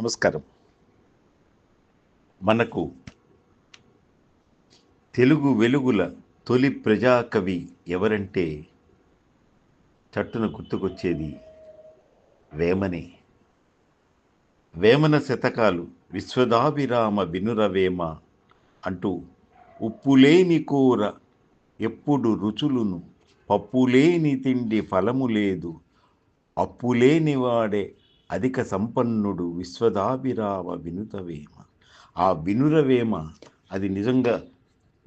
నమస్కారం. మనకు తెలుగు వెలుగుల తొలి ప్రజాకవి ఎవరంటే చట్టున గుర్తుకొచ్చేది వేమనే. వేమన శతకాలు విశ్వదాభిరామ వినురవేమ అంటూ ఉప్పులేని కూర ఎప్పుడు రుచులును పప్పులేని తిండి ఫలము లేదు అప్పులేని వాడే అధిక సంపన్నుడు విశ్వదాభిరామ వినుతవేమ. ఆ వినురవేమ అది నిజంగా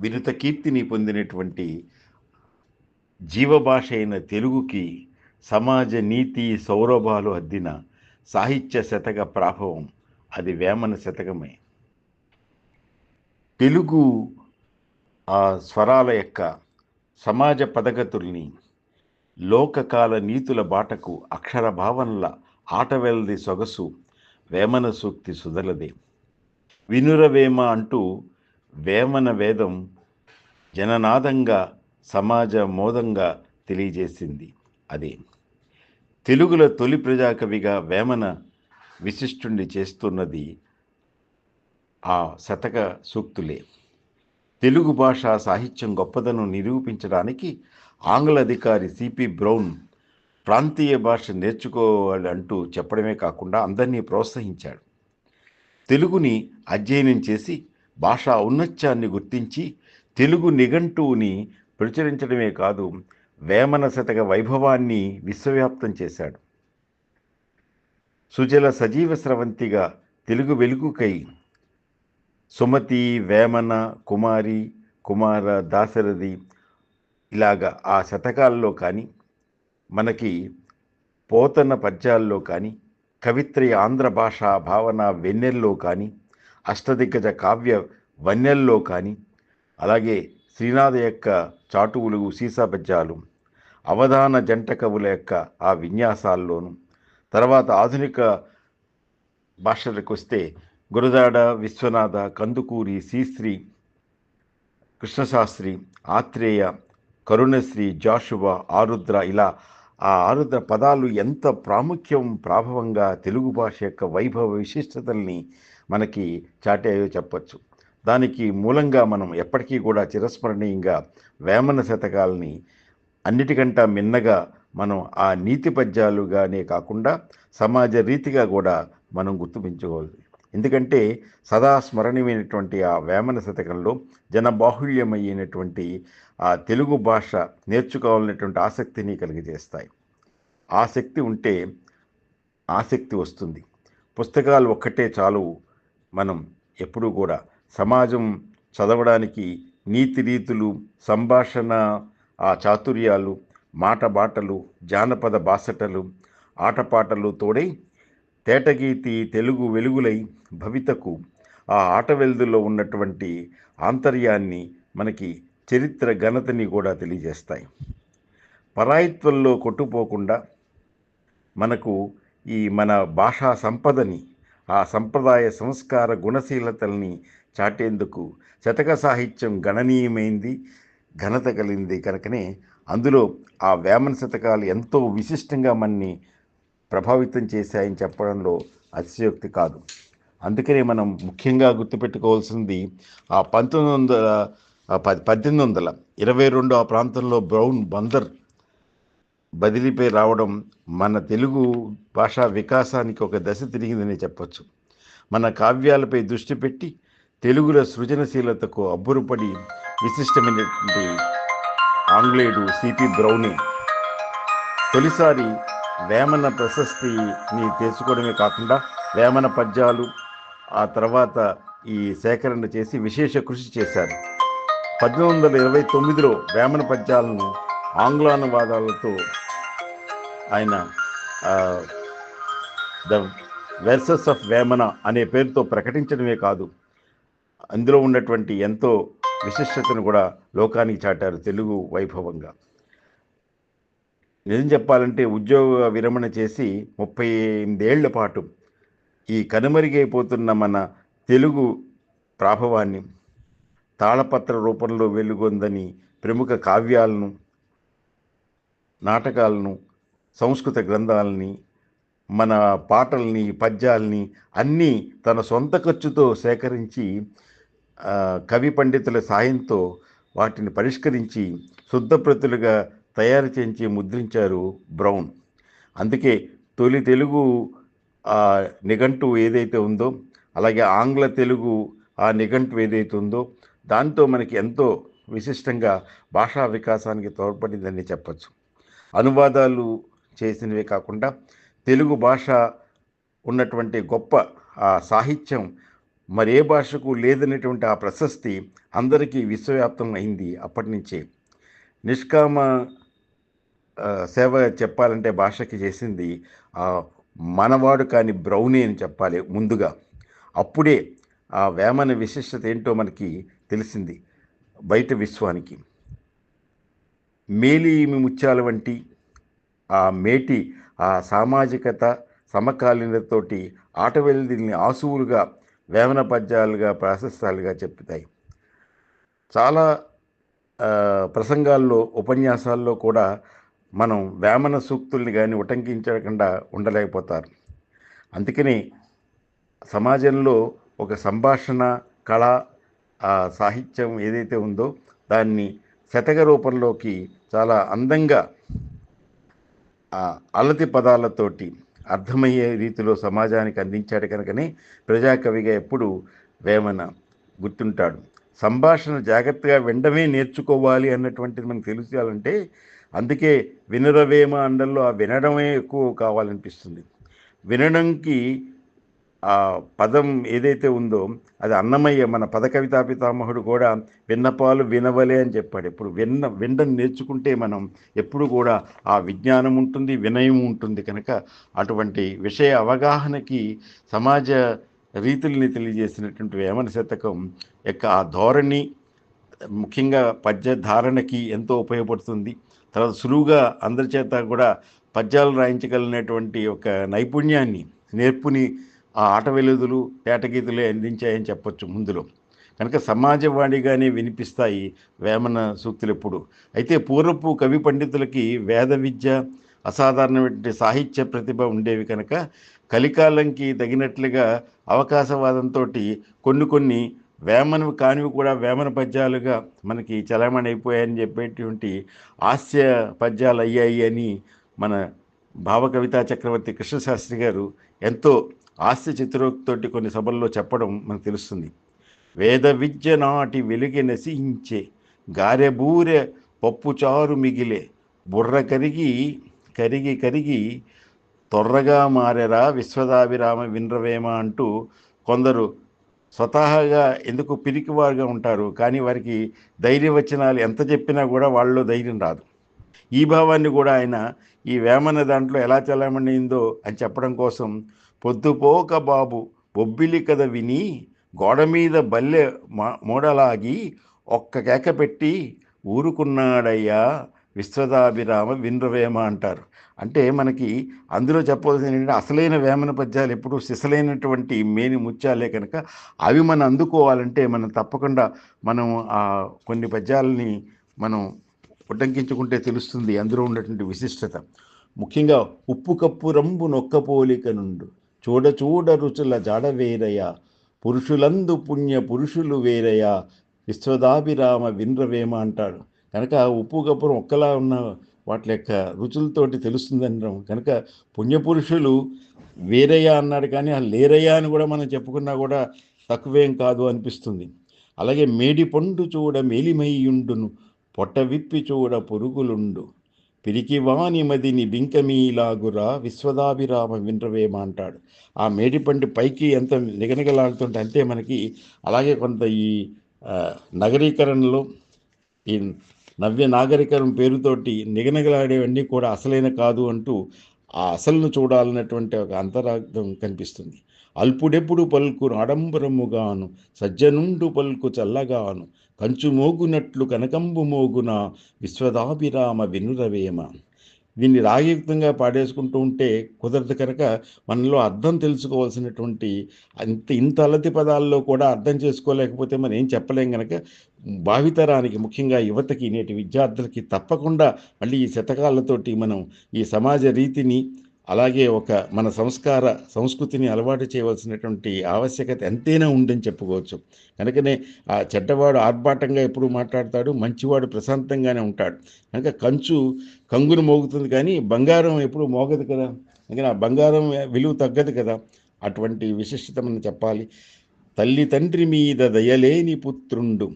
వినుత కీర్తిని పొందినటువంటి జీవభాష అయిన తెలుగుకి సమాజ నీతి సౌరభాలు అద్దిన సాహిత్య శతక ప్రాభవం అది వేమన శతకమే. తెలుగు ఆ స్వరాల యొక్క సమాజ పదగతుల్ని లోకకాల నీతుల బాటకు అక్షర భావనల ఆటవెల్ది సొగసు వేమన సూక్తి సుధలది. వినురవేమ అంటూ వేమన వేదం జననాదంగా సమాజ మోదంగా తెలియజేసింది అదే. తెలుగుల తొలి ప్రజాకవిగా వేమన విశిష్టుణ్ణి చేస్తున్నది ఆ శతక సూక్తులే. తెలుగు భాష సాహిత్యం గొప్పదనం నిరూపించడానికి ఆంగ్ల అధికారి సిపి బ్రౌన్ ప్రాంతీయ భాష నేర్చుకోవాలి అంటూ చెప్పడమే కాకుండా అందరినీ ప్రోత్సహించాడు. తెలుగుని అధ్యయనం చేసి భాషా ఔన్నత్యాన్ని గుర్తించి తెలుగు నిఘంటువుని ప్రచురించడమే కాదు వేమన శతక వైభవాన్ని విశ్వవ్యాప్తం చేశాడు. సుజల సజీవ స్రవంతిగా తెలుగు వెలుగుకై సుమతి వేమన కుమారి కుమార దాశరథి ఇలాగా ఆ శతకాల్లో కానీ మనకి పోతన పద్యాల్లో కానీ కవిత్రయ ఆంధ్ర భాషా భావన వెన్నెల్లో కానీ అష్టదిగ్గజ కావ్య వన్నెల్లో కానీ అలాగే శ్రీనాథ యొక్క చాటువులు సీసా పద్యాలు అవధాన జంట కవుల యొక్క ఆ విన్యాసాల్లోనూ తర్వాత ఆధునిక భాషలకు వస్తే గురదాడ విశ్వనాథ కందుకూరి శ్రీశ్రీ కృష్ణశాస్త్రి ఆత్రేయ కరుణశ్రీ జాషువా ఆరుద్ర ఇలా ఆ ఆరుద్ర పదాలు ఎంత ప్రాముఖ్యం ప్రాభవంగా తెలుగు భాష యొక్క వైభవ విశిష్టతల్ని మనకి చాటాయో చెప్పచ్చు. దానికి మూలంగా మనం ఎప్పటికీ కూడా చిరస్మరణీయంగా వేమన శతకాలని అన్నిటికంటా మిన్నగా మనం ఆ నీతి పద్యాలుగానే కాకుండా సమాజ రీతిగా కూడా మనం గుర్తుపించుకోవాలి ఎందుకంటే సదా స్మరణీయమైనటువంటి ఆ వేమన శతకంలో జనబాహుళ్యమయ్యేటువంటి ఆ ఆ తెలుగు భాష నేర్చుకోవాలనేటువంటి ఆసక్తిని కలిగజేస్తాయి. ఆసక్తి ఉంటే ఆసక్తి వస్తుంది. పుస్తకాలు ఒక్కటే చాలు. మనం ఎప్పుడూ కూడా సమాజం చదవడానికి నీతి రీతులు సంభాషణ ఆ చాతుర్యాలు మాట బాటలు జానపద బాసటలు ఆటపాటలు తోడై తేటగీతి తెలుగు వెలుగులై భవితకు ఆ ఆట వెలుదులో ఉన్నటువంటి ఆంతర్యాన్ని మనకి చరిత్ర ఘనతని కూడా తెలియజేస్తాయి. పరాయిత్వంలో కొట్టుపోకుండా మనకు ఈ మన భాషా సంపదని ఆ సంప్రదాయ సంస్కార గుణశీలతల్ని చాటేందుకు శతక సాహిత్యం గణనీయమైంది ఘనత కలిగింది కనుకనే అందులో ఆ వేమన శతకాలు ఎంతో విశిష్టంగా మనని ప్రభావితం చేశాయని చెప్పడంలో అతిశయోక్తి కాదు. అందుకనే మనం ముఖ్యంగా గుర్తుపెట్టుకోవాల్సింది ఆ పంతొమ్మిది వందల పద్దెనిమిది వందల ఇరవై రెండు ఆ ప్రాంతంలో బ్రౌన్ బందర్ బదిలీపై రావడం మన తెలుగు భాషా వికాసానికి ఒక దశ తిరిగిందని చెప్పచ్చు. మన కావ్యాలపై దృష్టి పెట్టి తెలుగుల సృజనశీలతకు అబ్బురుపడి విశిష్టమైనటువంటి ఆంగ్లేయుడు సిపి బ్రౌనే తొలిసారి వేమన ప్రశస్తిని తెలుసుకోవడమే కాకుండా వేమన పద్యాలు ఆ తర్వాత ఈ సేకరణ చేసి విశేష కృషి చేశారు. పద్దెనిమిది వందల ఇరవై తొమ్మిదిలో వేమన పద్యాలను ఆంగ్లానువాదాలతో ఆయన ద వెర్సెస్ ఆఫ్ వేమన అనే పేరుతో ప్రకటించడమే కాదు అందులో ఉన్నటువంటి ఎంతో విశిష్టతను కూడా లోకానికి చాటారు తెలుగు వైభవంగా. నిజం చెప్పాలంటే ఉద్యోగ విరమణ చేసి ముప్పై ఎనిమిదేళ్ళ పాటు ఈ కనుమరుగైపోతున్న మన తెలుగు ప్రాభవాన్ని తాళపత్ర రూపంలో వెలుగొందని ప్రముఖ కావ్యాలను నాటకాలను సంస్కృత గ్రంథాలని మన పాటల్ని పద్యాల్ని అన్నీ తన సొంత ఖర్చుతో సేకరించి కవి పండితుల సాయంతో వాటిని పరిష్కరించి శుద్ధ ప్రతులుగా తయారు చేయించి ముద్రించారు బ్రౌన్. అందుకే తొలి తెలుగు ఆ నిఘంటు ఏదైతే ఉందో అలాగే ఆంగ్ల తెలుగు ఆ నిఘంటు ఏదైతే ఉందో దాంతో మనకి ఎంతో విశిష్టంగా భాషా వికాసానికి తోడ్పడిందని చెప్పచ్చు. అనువాదాలు చేసినవే కాకుండా తెలుగు భాష ఉన్నటువంటి గొప్ప ఆ సాహిత్యం మరే భాషకు లేదనేటువంటి ఆ ప్రశస్తి అందరికీ విశ్వవ్యాప్తం అయింది అప్పటి నుంచే. నిష్కామ సేవ చెప్పాలంటే భాషకి చేసింది ఆ మనవాడు కాని బ్రౌనీ అని చెప్పాలి ముందుగా. అప్పుడే ఆ వేమన విశిష్టత ఏంటో మనకి తెలిసింది బయట విశ్వానికి. మేలి ముత్యాల వంటి ఆ మేటి ఆ సామాజికత సమకాలీనతోటి దీనిని ఆసువులుగా వేమన పద్యాలుగా ప్రాశస్తాలుగా చెప్తాయి. చాలా ప్రసంగాల్లో ఉపన్యాసాల్లో కూడా మనం వేమన సూక్తుల్ని కానీ ఉటంకించకుండా ఉండలేకపోతారు. అందుకని సమాజంలో ఒక సంభాషణ కళ ఆ సాహిత్యం ఏదైతే ఉందో దాన్ని శతక రూపంలోకి చాలా అందంగా ఆ అలతి పదాలతోటి అర్థమయ్యే రీతిలో సమాజానికి అందించాడు కనుకనే ప్రజాకవిగా ఎప్పుడు వేమన గుర్తుంటాడు. సంభాషణ జాగ్రత్తగా వినడమే నేర్చుకోవాలి అన్నటువంటిది మనకు తెలియాలంటే అందుకే వినరవేమ అండల్లో ఆ వినడమే ఎక్కువ కావాలనిపిస్తుంది. వినడంకి ఆ పదం ఏదైతే ఉందో అది అన్నమయ్య మన పద కవితా పితామహుడు కూడా విన్నపాలు వినవలే అని చెప్పాడు. ఇప్పుడు విన్న వినడం నేర్చుకుంటే మనం ఎప్పుడు కూడా ఆ విజ్ఞానం ఉంటుంది వినయం ఉంటుంది కనుక అటువంటి విషయ అవగాహనకి సమాజ రీతుల్ని తెలియజేసినటువంటి వేమన శతకం యొక్క ఆ ధోరణి ముఖ్యంగా పద్య ధారణకి ఎంతో ఉపయోగపడుతుంది. తర్వాత సులువుగా అందరి చేత కూడా పద్యాలు రాయించగలిగినటువంటి ఒక నైపుణ్యాన్ని నేర్పుని ఆ ఆట వెలుదులు తేటగీతులే అందించాయని చెప్పొచ్చు ముందులో. కనుక సమాజవాణిగానే వినిపిస్తాయి వేమన సూక్తులు ఎప్పుడు అయితే పూర్వపు కవి పండితులకి వేద విద్య అసాధారణమైన సాహిత్య ప్రతిభ ఉండేవి కనుక కలికాలంకి తగినట్లుగా అవకాశవాదంతో కొన్ని కొన్ని వేమన కానివి కూడా వేమన పద్యాలుగా మనకి చలామణి అయిపోయాయని చెప్పేటువంటి హాస్య పద్యాలు అయ్యాయి అని మన భావకవితా చక్రవర్తి కృష్ణశాస్త్రి గారు ఎంతో హాస్య చిత్రోక్తోటి కొన్ని సభల్లో చెప్పడం మనకు తెలుస్తుంది. వేద విద్య నాటి వెలుగి నశించే గారెబూరె పప్పుచారు మిగిలే బుర్ర కరిగి కరిగి కరిగి తొర్రగా మారెరా విశ్వదాభిరామ వినరవేమ అంటూ కొందరు స్వతహాగా ఎందుకు పిరికివారుగా ఉంటారు? కానీ వారికి ధైర్యవచనాలు ఎంత చెప్పినా కూడా వాళ్ళలో ధైర్యం రాదు. ఈ భావాన్ని కూడా ఆయన ఈ వేమన దాంట్లో ఎలా చలామణిందో అని చెప్పడం కోసం పొద్దుపోక బాబు బొబ్బిలి కథ విని గోడ మీద బల్లె మూడలాగి ఒక్క కేక పెట్టి ఊరుకున్నాడయ్యా విశ్వదాభిరామ వినరవేమ అంటారు. అంటే మనకి అందులో చెప్పవలసిన ఏంటంటే అసలైన వేమన పద్యాలు ఎప్పుడు సిసలైనటువంటి మేని ముత్యాలే కనుక అవి మనం అందుకోవాలంటే మనం తప్పకుండా మనం ఆ కొన్ని పద్యాలని మనం ఉటంకించుకుంటే తెలుస్తుంది. అందులో ఉన్నటువంటి విశిష్టత. ముఖ్యంగా ఉప్పు కప్పు రంబు నొక్క పోలిక నుండు. చూడ చూడ రుచుల జాడ వేరయ. పురుషులందు పుణ్య పురుషులు వేరయ. విశ్వదాభిరామ వినరవేమ అంటాడు. కనుక ఉప్పు కప్పురం ఒక్కలా ఉన్న వాటి యొక్క రుచులతోటి తెలుస్తుంది అనడం కనుక పుణ్యపురుషులు వేరయ్యా అన్నాడు కానీ ఆ లేరయ్యా అని కూడా మనం చెప్పుకున్నా కూడా తక్కువేం కాదు అనిపిస్తుంది. అలాగే మేడి పండు చూడ మేలిమయ్యుండును. పొట్ట విప్పి చూడ పురుగులుండు. పిరికివాని మదిని బింకమీలాగురా విశ్వదాభిరామ వినరవేమ అంటాడు. ఆ మేడిపండి పైకి ఎంత నిగనిగలాడుతుంటే అంతే మనకి. అలాగే కొంత ఈ నగరీకరణలో ఈ నవ్య నాగరికరం పేరుతోటి నిగనగలాడేవన్నీ కూడా అసలైన కాదు అంటూ ఆ అసలును చూడాలన్నటువంటి ఒక అంతరార్థం కనిపిస్తుంది. అల్పుడెప్పుడు పలుకు ఆడంబరముగాను సజ్జనుండు పలుకు చల్లగాను కంచు మోగునట్లు కనకంబు మోగున విశ్వదాభిరామ వినురవేమ. దీన్ని రాగయుక్తంగా పాడేసుకుంటూ ఉంటే కుదరదు కనుక మనలో అర్థం తెలుసుకోవాల్సినటువంటి అంత ఇంత అలతి పదాల్లో కూడా అర్థం చేసుకోలేకపోతే మనం ఏం చెప్పలేం కనుక భావితరానికి ముఖ్యంగా యువతకి నేటి విద్యార్థులకి తప్పకుండా మళ్ళీ ఈ శతకాలతోటి మనం ఈ సమాజ రీతిని అలాగే ఒక మన సంస్కార సంస్కృతిని అలవాటు చేయవలసినటువంటి ఆవశ్యకత ఎంతైనా ఉందని చెప్పుకోవచ్చు. కనుకనే ఆ చెడ్డవాడు ఆర్భాటంగా ఎప్పుడు మాట్లాడతాడు మంచివాడు ప్రశాంతంగానే ఉంటాడు. కనుక కంచు కంగును మోగుతుంది కానీ బంగారం ఎప్పుడు మోగదు కదా. అందుకని ఆ బంగారం విలువ తగ్గదు కదా. అటువంటి విశిష్టత మనం చెప్పాలి. తల్లి తండ్రి మీద దయలేని పుత్రుండు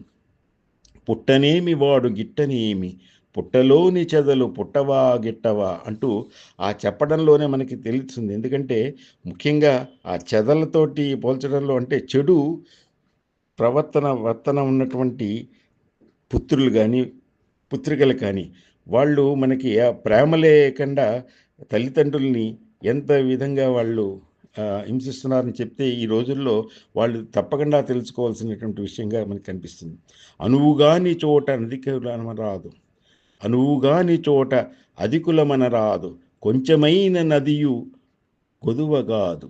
పుట్టనేమి వాడు గిట్టనేమి పుట్టలోని చెదలు పుట్టవా గిట్టవా అంటూ ఆ చెప్పడంలోనే మనకి తెలుస్తుంది. ఎందుకంటే ముఖ్యంగా ఆ చెదలతోటి పోల్చడంలో అంటే చెడు ప్రవర్తన వర్తన ఉన్నటువంటి పుత్రులు కానీ పుత్రికలు కానీ వాళ్ళు మనకి ఆ ప్రేమ లేకుండా తల్లిదండ్రుల్ని ఎంత విధంగా వాళ్ళు హింసిస్తున్నారని చెప్తే ఈ రోజుల్లో వాళ్ళు తప్పకుండా తెలుసుకోవాల్సినటువంటి విషయంగా మనకు కనిపిస్తుంది. అనువుగాని చోట నదికులమన రాదు. అనువుగాని చోట అధికులమనరాదు. కొంచెమైన నదియు కొదువగాదు.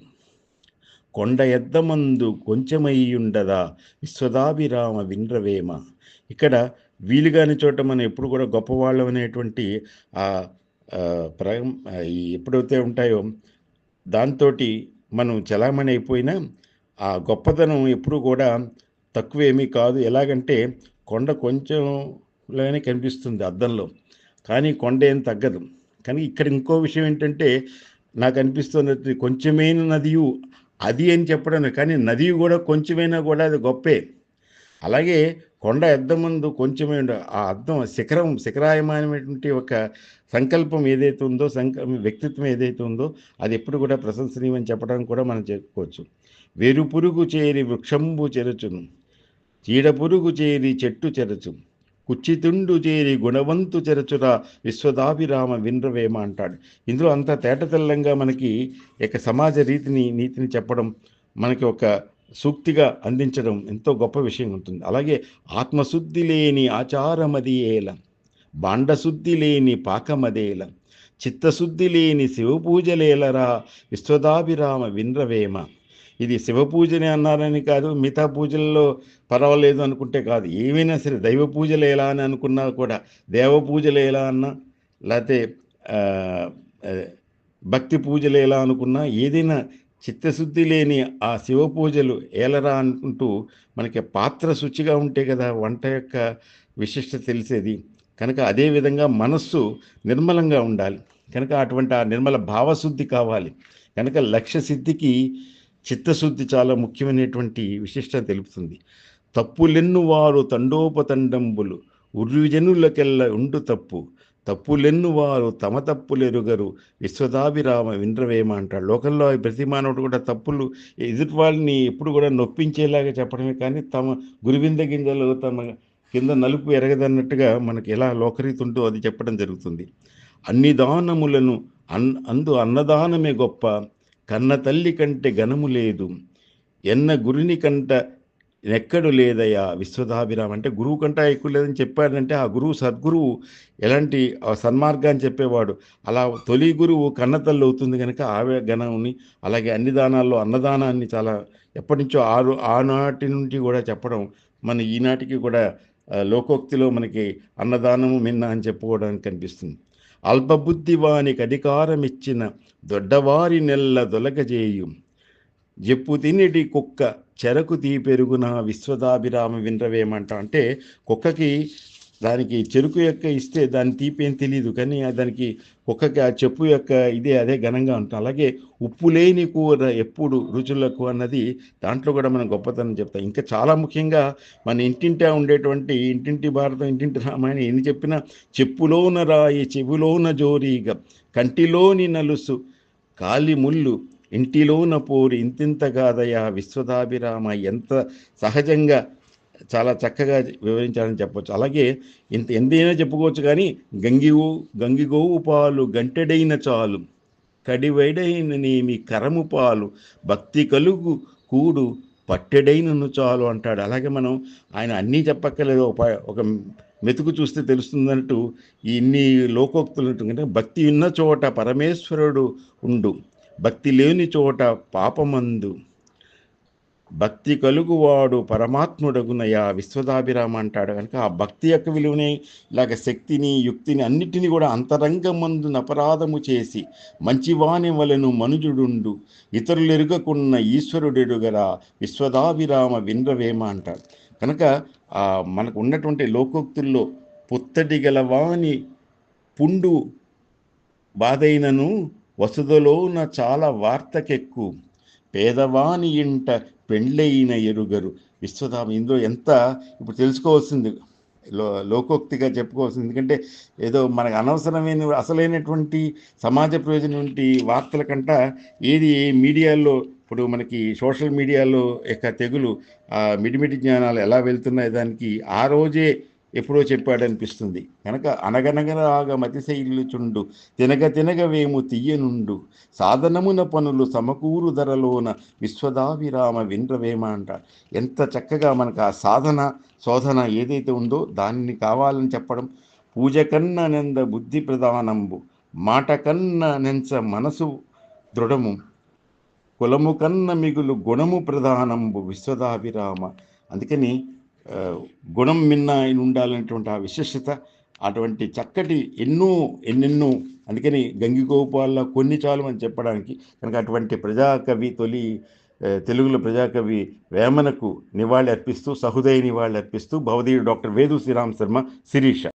కొండ ఎద్దమందు కొంచెమయ్యుండదా? విశ్వదాభిరామ విండ్రవేమ ఇక్కడ వీలుగాని చోట మనం ఎప్పుడు కూడా గొప్పవాళ్ళం అనేటువంటి ఆ ప్ర ఎప్పుడైతే ఉంటాయో దాంతో మనం చలామణి అయిపోయినా ఆ గొప్పతనం ఎప్పుడు కూడా తక్కువేమీ కాదు. ఎలాగంటే కొండ కొంచెం లాగానే కనిపిస్తుంది అద్దంలో. కానీ కొండ ఏం తగ్గదు. కానీ ఇక్కడ ఇంకో విషయం ఏంటంటే నాకు అనిపిస్తున్నది కొంచెమైన నదియు అది అని చెప్పడం కానీ నది కూడా కొంచెమైనా కూడా అది గొప్పే. అలాగే కొండ అద్దం ముందు కొంచెమే ఉండ- ఆ అద్దం శిఖరం శిఖరాయమానమైనటువంటి ఒక సంకల్పం ఏదైతే ఉందో సంక వ్యక్తిత్వం ఏదైతే ఉందో అది ఎప్పుడు కూడా ప్రశంసనీయమని చెప్పడం చెప్పడానికి కూడా మనం చెప్పుకోవచ్చు. వేరు పురుగు చేరి వృక్షంబు చెరచును చీడ పురుగు చేరి చెట్టు చెరచు కుచ్చితుండు చేరి గుణవంతు చెరచుర విశ్వదాభిరామ వినరవేమ అంటాడు. ఇందులో అంత తేటతెల్లంగా మనకి ఇక సమాజ రీతిని నీతిని చెప్పడం మనకి ఒక సూక్తిగా అందించడం ఎంతో గొప్ప విషయం ఉంటుంది. అలాగే ఆత్మశుద్ధి లేని ఆచారమదియేల బాండశుద్ధి లేని పాకమదేల చిత్తశుద్ధి లేని శివపూజలేలరా విశ్వదాభిరామ వినరవేమ ఇది శివ పూజనే అన్నారని కాదు మిగతా పూజల్లో పర్వాలేదు అనుకుంటే కాదు. ఏమైనా సరే దైవ పూజలు ఎలా అని అనుకున్నా కూడా దేవ పూజలు ఎలా అన్నా లేకపోతే భక్తి పూజలు ఎలా అనుకున్నా ఏదైనా చిత్తశుద్ధి లేని ఆ శివ పూజలు ఏలరా అనుకుంటూ మనకి పాత్ర శుచిగా ఉంటే కదా వంట యొక్క విశిష్టత తెలిసేది. కనుక అదే విధంగా మనస్సు నిర్మలంగా ఉండాలి. కనుక అటువంటి ఆ నిర్మల భావశుద్ధి కావాలి. కనుక లక్ష్య సిద్ధికి చిత్తశుద్ధి చాలా ముఖ్యమైనటువంటి విశిష్టత తెలుపుతుంది. తప్పులెన్ను వారు తండోపతండంబులు ఉర్విజనులకెల్ల ఉండు తప్పు. తప్పులెన్ను వారు తమ తప్పులెరుగరు విశ్వదాభిరామ వింద్రవేమ అంటాడు లోకంలో ప్రతి మానవుడు కూడా తప్పులు ఎదుటి వాళ్ళని ఎప్పుడు కూడా నొప్పించేలాగా చెప్పడమే కానీ తమ గురువింద గింజలు తమ కింద నలుపు ఎరగదన్నట్టుగా మనకి ఎలా లోకరీతి ఉందో అది చెప్పడం జరుగుతుంది. అన్ని దానములను అన్ అందు అన్నదానమే గొప్ప కన్న తల్లి కంటే ఘనము లేదు ఎన్న గురుని కంట ఎక్కడు లేదయ్యా విశ్వదాభిరామ. అంటే గురువు కంటే ఎక్కువ లేదని చెప్పాడంటే ఆ గురువు సద్గురువు ఎలాంటి సన్మార్గాన్ని చెప్పేవాడు. అలా తొలి గురువు కన్నతల్లి అవుతుంది కనుక ఆవే ఘనముని అలాగే అన్ని దానాల్లో అన్నదానాన్ని చాలా ఎప్పటి నుంచో ఆరు ఆనాటి నుండి కూడా చెప్పడం మన ఈనాటికి కూడా లోకోక్తిలో మనకి అన్నదానము మిన్న అని చెప్పుకోవడానికి కనిపిస్తుంది. అల్పబుద్ధి వానికి దొడ్డవారి నెల్ల దొలగజేయు. జప్పు తినిటి కుక్క చెరకు తీ పెరుగున విశ్వదాభిరామ వినరవేమంట. అంటే కుక్కకి దానికి చెరుకు యొక్క ఇస్తే దాని తీపి ఏం తెలియదు కానీ దానికి ఒక్కొక్క ఆ చెప్పు యొక్క ఇదే అదే ఘనంగా ఉంటుంది అలాగే ఉప్పు లేని కూర ఎప్పుడు రుచులకు అన్నది దాంట్లో కూడా మనం గొప్పతనం చెప్తాం. ఇంకా చాలా ముఖ్యంగా మన ఇంటింటా ఉండేటువంటి ఇంటింటి భారతం ఇంటింటి రామాయణం ఎన్ని చెప్పినా చెప్పులోన రాయి చెవులోన జోరీగా కంటిలోని నలుసు కాలి ముళ్ళు ఇంటిలోన పోరి ఇంతింత కాదయా విశ్వదాభిరామ ఎంత సహజంగా చాలా చక్కగా వివరించాలని చెప్పవచ్చు అలాగే ఇంత ఎంతైనా చెప్పుకోవచ్చు కానీ గంగివు గంగిగోవు పాలు గంటెడైన చాలు కడివైడైన నేమి కరము పాలు భక్తి కలుగు కూడు పట్టెడైనను చాలు అంటాడు. అలాగే మనం ఆయన అన్నీ చెప్పక్కర్లేదు. ఒక ఒక మెతుకు చూస్తే తెలుస్తుందంటూ ఇన్ని లోకోక్తులు ఉంటుంది భక్తి ఉన్న చోట పరమేశ్వరుడు ఉండు భక్తి లేని చోట పాపమందు. భక్తి కలుగువాడు పరమాత్ముడగునయా విశ్వదాభిరామ అంటాడు. కనుక ఆ భక్తి యొక్క విలువని ఇలాగ శక్తిని యుక్తిని అన్నిటిని కూడా అంతరంగమందు అపరాధము చేసి మంచివాని వలెను మనుజుడుండు. ఇతరులు ఎరుగకున్న ఈశ్వరుడెడుగరా విశ్వదాభిరామ వింద్రవేమ అంటాడు. కనుక ఆ మనకు ఉన్నటువంటి లోకోక్తుల్లో పుత్తడి గలవాని పుండు బాధైనను వసుదలోన చాలా వార్తకెక్కు. పేదవాని ఇంట పెండ్లైన ఎరుగరు. విశ్వధామ ఇందులో ఎంత ఇప్పుడు తెలుసుకోవాల్సింది లో లోకోక్తిగా చెప్పుకోవాల్సింది. ఎందుకంటే ఏదో మనకు అనవసరమైన అసలైనటువంటి సమాజ ప్రయోజనం వంటి వార్తల కంట ఏది మీడియాలో ఇప్పుడు మనకి సోషల్ మీడియాలో యొక్క తెగులు ఆ మిడిమిడి జ్ఞానాలు ఎలా వెళ్తున్నాయి దానికి ఆ రోజే ఎప్పుడో చెప్పాడనిపిస్తుంది. కనుక అనగనగరాగ మతిశైలుచుండు తినగ తినగవేము తీయనుండు సాధనమున పనులు సమకూరు ధరలోన విశ్వదావిరామ విండ్రవేమ అంట ఎంత చక్కగా మనకు ఆ సాధన శోధన ఏదైతే ఉందో దాన్ని కావాలని చెప్పడం పూజ కన్న నెంద బుద్ధి ప్రధానంబు మాట కన్న నెంచ మనసు దృఢము కులము కన్న మిగులు గుణము ప్రధానంబు విశ్వదాభిరామ. అందుకని గుణం మిన్న ఆయన ఉండాలనేటువంటి ఆ విశిష్టత అటువంటి చక్కటి ఎన్నో ఎన్నెన్నో అందుకని గంగిగోపాల్లో కొన్ని చాలు అని చెప్పడానికి కనుక అటువంటి ప్రజాకవి తొలి తెలుగులో ప్రజాకవి వేమనకు నివాళి అర్పిస్తూ సహృదయ నివాళి అర్పిస్తూ భవదీయుడు డాక్టర్ వేదు శ్రీరామ్ శర్మ శిరీష.